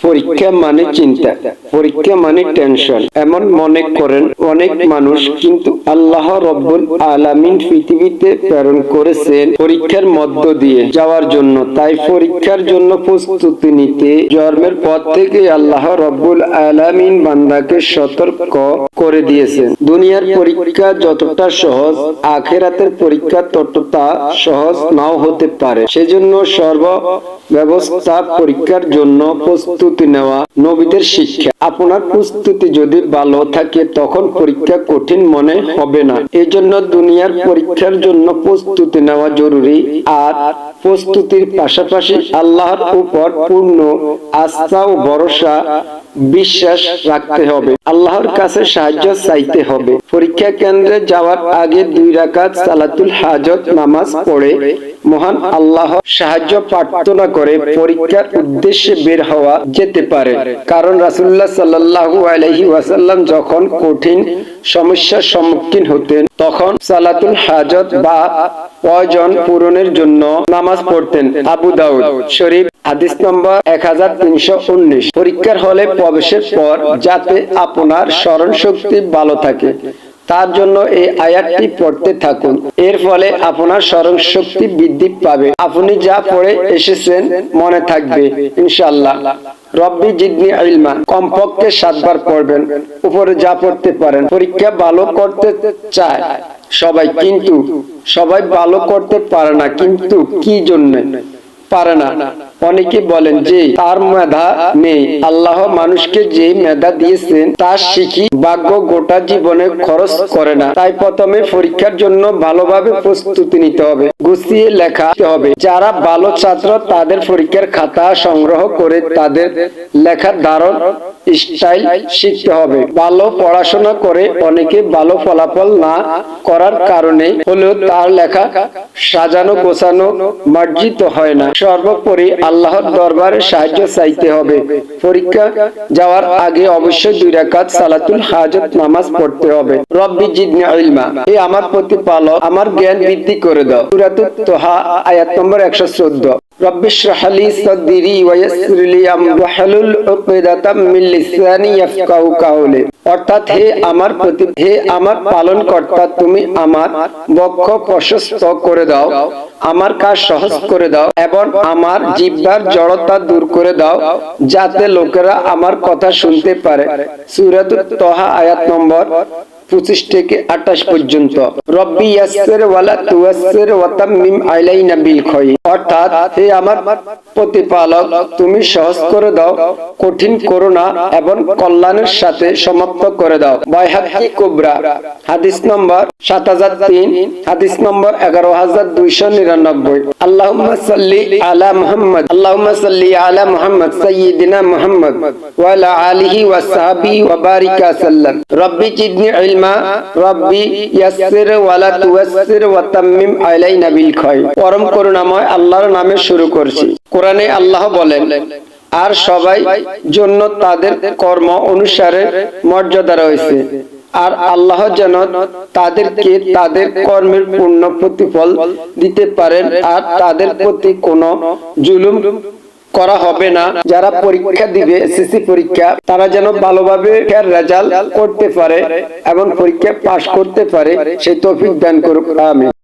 পরীক্ষা মানে চিন্তা। পরীক্ষা মানে টেনশন এমন মনে করেন অনেক মানুষ, কিন্তু আল্লাহ রব্বুল আলামিন পৃথিবীতে প্রেরণ করেছেন পরীক্ষার মধ্য দিয়ে যাওয়ার জন্য। তাই পরীক্ষার জন্য প্রস্তুতি নিতে, জন্মের পর থেকে আল্লাহ রব্বুল আলামিন বান্দাকে সতর্ক করে দিয়েছেন। দুনিয়ার পরীক্ষা যতটা সহজ, আখেরাতের পরীক্ষা ততটা সহজ নাও হতে পারে। সেজন্য সর্ব ব্যবস্থা পরীক্ষার জন্য প্রস্তুতি নেওয়া নবীদের শিক্ষা। আপনার প্রস্তুতি যদি ভালো থাকে, তখন পরীক্ষা কঠিন মনে হবে না। এই জন্য দুনিয়ার পরীক্ষার জন্য প্রস্তুতি নেওয়া জরুরি। আর প্রস্তুতির পাশাপাশি আল্লাহর উপর পূর্ণ আস্থা ও ভরসা বিশ্বাস রাখতে হবে। আল্লাহর কাছে সাহায্য চাইতে হবে। পরীক্ষা কেন্দ্রে যাওয়ার আগে দুই রাকাত সালাতুল হাজত নামাজ পড়ে মহান আল্লাহ সাহায্য প্রার্থনা করে। পরীক্ষার উদ্দেশ্যে বের হওয়া যেতে পারে। কারণ রাসুল্লাহ সাল্লাল্লাহু আলাইহি ওয়াসাল্লাম যখন কঠিন সমস্যার সম্মুখীন হতেন, তখন সালাতুল হাজত বা প্রয়োজন পূরণের জন্য নামাজ পড়তেন। আবু দাউদ শরীফ নম্বর এক হাজার তিনশো উনিশ। পরীক্ষার হলে প্রবেশের পর যাতে আপনার স্মরণ শক্তি ভালো থাকে, তার জন্য এই আয়াতটি পড়তে থাকুন। এর ফলে আপনার স্মরণ শক্তি বৃদ্ধি পাবে। আপনি যা পড়ে এসেছেন মনে থাকবে ইনশাল্লাহ রব্বি জিদনি ইলমা কমপক্ষে সাতবার পড়বেন, উপরে যা পড়তে পারেন, পরীক্ষা ভালো করতে চায়। সবাই কিন্তু, সবাই ভালো করতে পারে না, কিন্তু কি জন্য? পারে না। অনেকে বলেন যে, তার মেধা নেই। আল্লাহ মানুষকে যে মেধা দিয়েছেন তার শিখি। ভাগ্য গোটা জীবনে খরচ করে না। তাই প্রথমে পরীক্ষার জন্য ভালোভাবে প্রস্তুতি নিতে হবে। গুছিয়ে লেখা হবে। যারা ভালো ছাত্র, তাদের পরীক্ষার খাতা সংগ্রহ করে তাদের লেখার ধারণ স্টাইল শিখতে হবে। ভালো পড়াশোনা করে অনেকে ভালো ফলাফল না করার কারণে হলেও তার লেখা সাজানো গোছানো মার্জিত হয় না। সর্বোপরি আল্লাহর দরবারে সাহায্য চাইতে হবে। পরীক্ষা যাওয়ার আগে অবশ্যই দুই রাকাত সালাতুল হাজত নামাজ পড়তে হবে। রব্বি জিদনি ইলমা। আমার আমার জ্ঞান বৃদ্ধি করে দাও। সূরাতুত তোহা, আয়াত নম্বর 114 রব্বি ইশরাহলি সাদরি ওয়া ইয়াসসিরলি আমরি ওয়াহলুল উকদাতাম মিন লিসানি ইয়াফকাহু কাওলি অর্থাৎ হে আমার প্রতি হে আমার পালন কর্তা তুমি আমার বক্ষ প্রশস্ত করে দাও, আমার কাজ সহজ করে দাও এবং আমার জিহ্বার জড়তা দূর করে দাও, যাতে লোকেরা আমার কথা শুনতে পারে। সূরাত তহা আয়াত নম্বর পঁচিশ থেকে আঠাশ পর্যন্ত। রব্বি ইয়াসসির ওয়ালা তুয়াসসির ওয়া তাম্মিম আলাইনা বিল খয় অর্থাৎ, হে আমার প্রতিপালক, তুমি সহজ করে দাও, কঠিন করো না এবং কল্যাণের সাথে সমাপ্ত করে দাও। বাইহাকি কুবরা, হাদিস নম্বর সাত হাজার তিন, হাদিস নম্বর এগারো হাজার দুইশো নিরানব্বই। সাল্লি আলা মুহাম্মদ সাল্লি আলা মুহাম্মদ, সাইয়্যিদিনা মুহাম্মদ, ওয়া আলা আলিহি ওয়া সাহবিহি ওয়া বারিকা সাল্লাম রব্বি জিদনি ইলমা, রব্বি ইয়াসসির ওয়ালা তুয়াসসির ওয়া তাম্মিম আলাইনা বিল খয় পরম করুণাময় আল্লাহর নামে শুরু করছি। কোরআনে আল্লাহ বলেন, আর সবাই জন্য তাদের কর্ম অনুসারে মর্যাদা রয়েছে। আর আল্লাহ যেন তাদেরকে তাদের কর্মের পূর্ণ প্রতিফল দিতে পারেন, আর তাদের প্রতি কোনো জুলুম করা হবে না। যারা পরীক্ষা দিবে, এসএসসি পরীক্ষা, তারা যেন ভালোভাবে রেজাল্ট করতে পারে এবং পরীক্ষা পাশ করতে পারে। সেই তৌফিক দান করুক, আমিন।